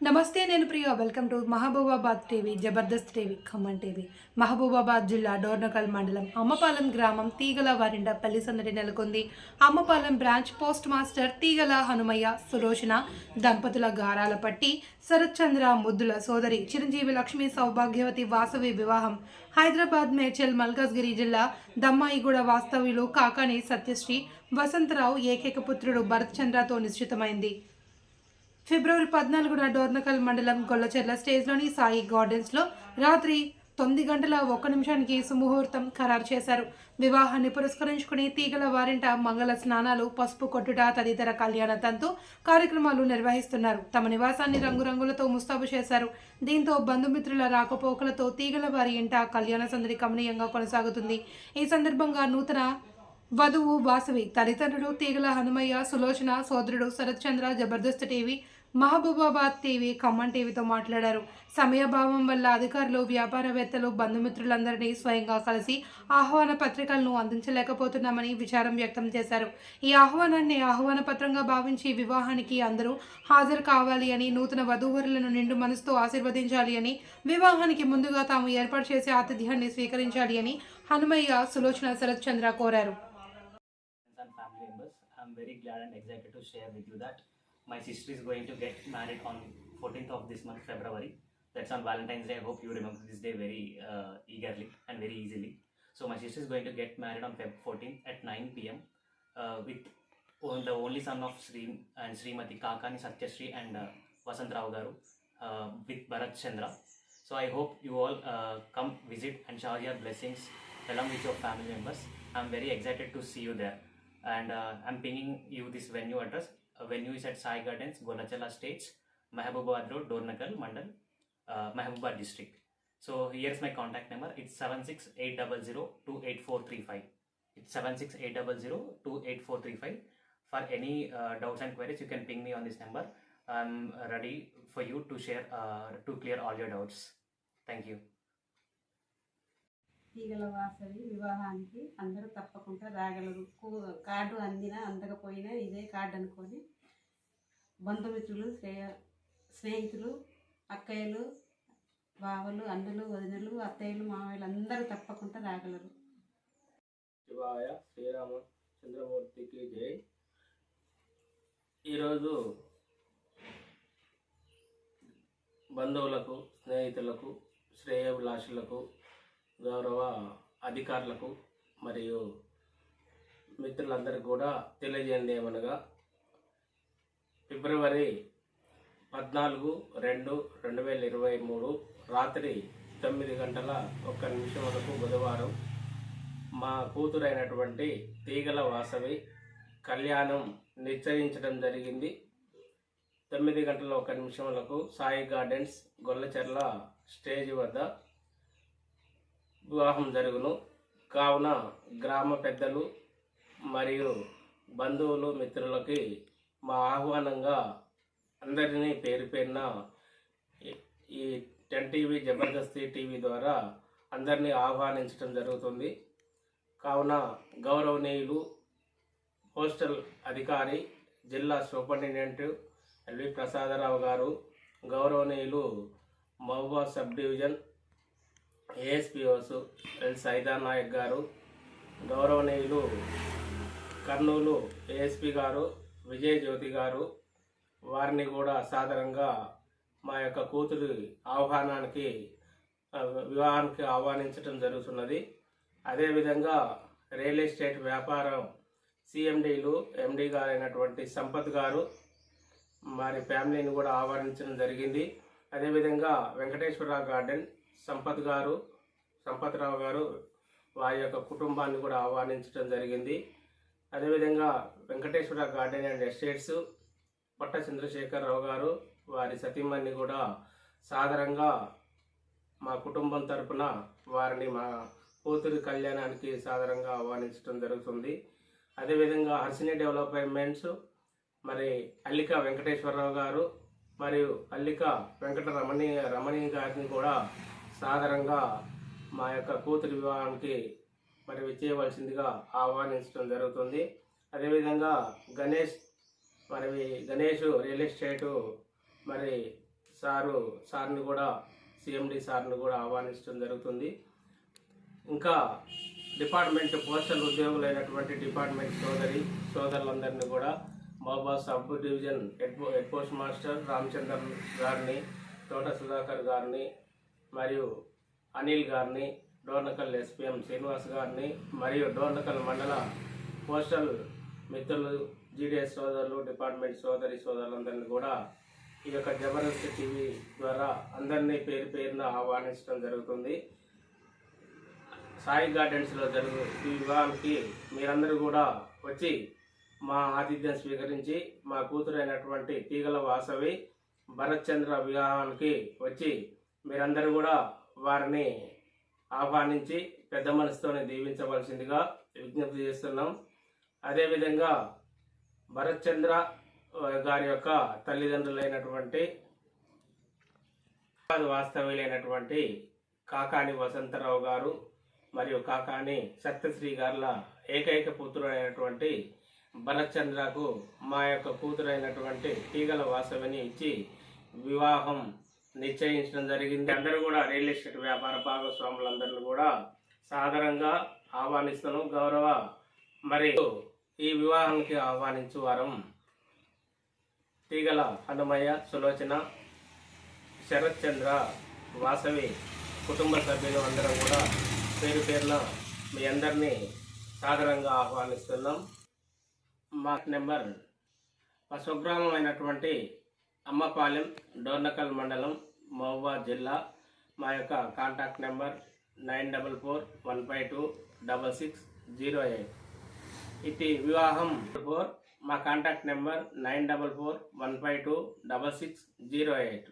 నమస్తే నేను Priya. Welcome to Mahabubabad TV Jabardasth TV Khammam TV. Mahabubabad జిల్లా డోర్నకల్ మండలం అమ్మపాలెం గ్రామం తీగల వారిండ పెళ్ళి సందడి నెలకొంది. Ammapalem branch post master Teegala Hanumaiah Sulochana దంపతుల గారాల పట్టి శరత్చంద్ర ముద్దుల సోదరి చిరంజీవి లక్ష్మీ సౌభాగ్యవతి వాసవి వివాహం. హైదరాబాద్ మేడ్చల్ మల్కాజ్గిరి జిల్లా దమ్మాయిగూడ వాస్తవ్యులు కాకాని సత్యశ్రీ వసంతరావు ఏకైక పుత్రుడు భరత్చంద్రతో నిశ్చితమైంది. ఫిబ్రవరి పద్నాలుగున డోర్నకల్ మండలం గొల్లచెర్ల స్టేజ్లోని సాయి గార్డెన్స్లో రాత్రి తొమ్మిది గంటల ఒక్క నిమిషానికి సుముహూర్తం ఖరారు చేశారు. వివాహాన్ని పురస్కరించుకుని తీగల వారింట మంగళ స్నానాలు పసుపు కొట్టుట తదితర కళ్యాణ తంతు కార్యక్రమాలు నిర్వహిస్తున్నారు. తమ నివాసాన్ని రంగురంగులతో ముస్తాబు చేశారు. దీంతో బంధుమిత్రుల రాకపోకలతో తీగల వారి ఇంట కళ్యాణ సందడి కమనీయంగా కొనసాగుతుంది. ఈ సందర్భంగా నూతన వధువు వాసవి తల్లిదండ్రులు తీగల హనుమయ్య సులోచన సోదరుడు శరత్చంద్ర జబర్దస్త్ టీవీ మహబూబాబాద్ టీవీ ఖమ్మం టీవీతో మాట్లాడారు సమయభావం వల్ల అధికారులు వ్యాపారవేత్తలు బంధుమిత్రులందరినీ స్వయంగా కలిసి ఆహ్వాన పత్రికలను అందించలేకపోతున్నామని విచారం వ్యక్తం చేశారు ఈ ఆహ్వానాన్ని ఆహ్వాన పత్రంగా భావించి వివాహానికి అందరూ హాజరు కావాలి అని నూతన వధూవరులను నిండు మనసుతో ఆశీర్వదించాలి అని వివాహానికి ముందుగా తాము ఏర్పాటు చేసే ఆతిథ్యాన్ని స్వీకరించాలి అని హనుమయ్య సులోచన శరత్చంద్ర కోరారు. I'm very glad and excited to share with you that my sister is going to get married on 14th of this month, February. That's on Valentine's Day. I hope you remember this day very uh, eagerly and very easily. So my sister is going to get married on Feb 14th at 9 p.m. Uh, with the only son of Sri and Srimati Kakani Satyashree and uh, Vasant Rao Garu uh, with Bharat Chandra. So I hope you all uh, come visit and shower your blessings along with your family members. I'm very excited to see you there and uh, I'm pinging you this venue address. Venue is at Sai Gardens, Golachala Stage, Mahabubad Road, Dornakal, Mandal, uh, Mahabubad District. So here's my contact number. It's 76800-28435. It's 76800-28435. For any uh, doubts and queries, you can ping me on this number. I'm ready for you to share uh, to clear all your doubts. Thank you. తీగల వాసవి వివాహానికి అందరూ తప్పకుండా రాగలరు. Card అందినా అందకపోయినా ఇదే card అనుకొని బంధుమిత్రులు శ్రేయ స్నేహితులు అక్కయ్యలు బావలు అన్నలు వదినలు అత్తయ్యలు మావయ్యలు అందరూ తప్పకుండా రాగలరు. శివాయ శ్రీరామ చంద్రమూర్తికి జై. ఈరోజు బంధువులకు స్నేహితులకు శ్రేయభిలాషులకు గౌరవ అధికారులకు మరియు మిత్రులందరికీ కూడా తెలియజేయండి ఏమనగా ఫిబ్రవరి పద్నాలుగు రెండు రెండు వేల ఇరవై మూడు రాత్రి తొమ్మిది గంటల ఒక్క నిమిషం వరకు బుధవారం మా కూతురైనటువంటి తీగల వాసవి కళ్యాణం నిశ్చయించడం జరిగింది. తొమ్మిది గంటల ఒక నిమిషములకు సాయి గార్డెన్స్ గొల్లచెర్ల స్టేజ్ వద్ద వివాహం జరుగును. కావున గ్రామ పెద్దలు మరియు బంధువులు మిత్రులకి మా ఆహ్వానంగా అందరినీ పేరు పేరున ఈ- టెన్ టీవీ జబర్దస్తి టీవీ ద్వారా అందరినీ ఆహ్వానించడం జరుగుతుంది. కావున గౌరవనీయులు పోస్టల్ అధికారి జిల్లా సూపరింటెండెంట్ ఎల్వి ప్రసాదరావు గారు గౌరవనీయులు Mehbooba sub division ASPOs L Saida Nayak గారు గౌరవనీయులు కర్నూలు ఏఎస్పి గారు విజయ జ్యోతి గారు వారిని కూడా సాధారణంగా మా యొక్క కూతురి ఆహ్వానానికి వివాహానికి ఆహ్వానించడం జరుగుతున్నది. అదేవిధంగా రియల్ ఎస్టేట్ వ్యాపారం సిఎండీలు ఎండి గారైనటువంటి సంపత్ గారు మరి ఫ్యామిలీని కూడా ఆహ్వానించడం జరిగింది. అదేవిధంగా వెంకటేశ్వర గార్డెన్ సంపత్ గారు సంపత్రావు గారు వారి యొక్క కుటుంబాన్ని కూడా ఆహ్వానించడం జరిగింది. అదేవిధంగా వెంకటేశ్వర గార్డెన్ అండ్ ఎస్టేట్స్ పట్ట చంద్రశేఖరరావు గారు వారి సతీమణి కూడా సాధారణంగా మా కుటుంబం తరపున వారిని మా కూతురి కళ్యాణానికి సాధారణంగా ఆహ్వానించడం జరుగుతుంది. అదేవిధంగా హర్సిని డెవలప్మెంట్స్ మరి అల్లిక వెంకటేశ్వరరావు గారు మరియు అల్లిక వెంకట రమణి రమణి గారిని కూడా సాధారణంగా మా యొక్క కూతురి వివాహానికి మరి విచ్చేయవలసిందిగా ఆహ్వానించడం జరుగుతుంది. అదేవిధంగా గణేష్ మరి గణేష్ రియల్ ఎస్టేటు మరి సారు సార్ని కూడా సిఎండి సార్ని కూడా ఆహ్వానించడం జరుగుతుంది. ఇంకా డిపార్ట్మెంట్ పోస్టల్ ఉద్యోగులైనటువంటి డిపార్ట్మెంట్ సోదరి సోదరులందరినీ కూడా మహబా సబ్ డివిజన్ హెడ్ పో- హెడ్ పోస్ట్ మాస్టర్ రామచంద్ర గారిని తోట సుధాకర్ గారిని మరియు అనిల్ గారిని డోర్నకల్ ఎస్పీఎం శ్రీనివాస్ గారిని మరియు డోర్నకల్ మండల పోస్టల్ మిత్రులు జీడిఎస్ సోదరులు డిపార్ట్మెంట్ సోదరి సోదరులందరినీ కూడా ఈ యొక్క జబర్దస్త్ టీవీ ద్వారా అందరినీ పేరు పేరున ఆహ్వానించడం జరుగుతుంది. సాయి గార్డెన్స్లో జరుగు ఈ వివాహానికి మీరందరూ కూడా వచ్చి మా ఆతిథ్యం స్వీకరించి మా కూతురైనటువంటి తీగల వాసవి భరత్ చంద్ర వివాహానికి వచ్చి మీరందరూ కూడా వారిని ఆహ్వానించి పెద్ద మనసుతోనే దీవించవలసిందిగా విజ్ఞప్తి చేస్తున్నాం. అదేవిధంగా భరత్చంద్ర గారి యొక్క తల్లిదండ్రులైనటువంటి వాస్తవ్యులైనటువంటి కాకాని వసంతరావు గారు మరియు కాకాని సత్యశ్రీ గారుల ఏకైక పుత్రుడైనటువంటి భరత్చంద్రకు మా యొక్క కూతురైనటువంటి తీగల వాసవిని ఇచ్చి వివాహం నిశ్చయించడం జరిగింది. అందరూ కూడా రియల్ ఎస్టేట్ వ్యాపార భాగస్వాములందరూ కూడా సాదరంగా ఆహ్వానిస్తాను. గౌరవ మరి ఈ వివాహానికి ఆహ్వానించు వారం తీగల హనుమయ్య సులోచన శరత్ చంద్ర వాసవి కుటుంబ సభ్యులు అందరం కూడా పేరు పేరున మీ అందరినీ సాధారణంగా ఆహ్వానిస్తున్నాం. మా నెంబర్ మా స్వగ్రామం అయినటువంటి అమ్మపాలెం డోర్నకల్ మండలం మహబూబాద్ జిల్లా. మా యొక్క contact number nine double four one five two double six zero eight. ఇది వివాహం ఫోర్ మా contact number nine double four one five two double six zero eight.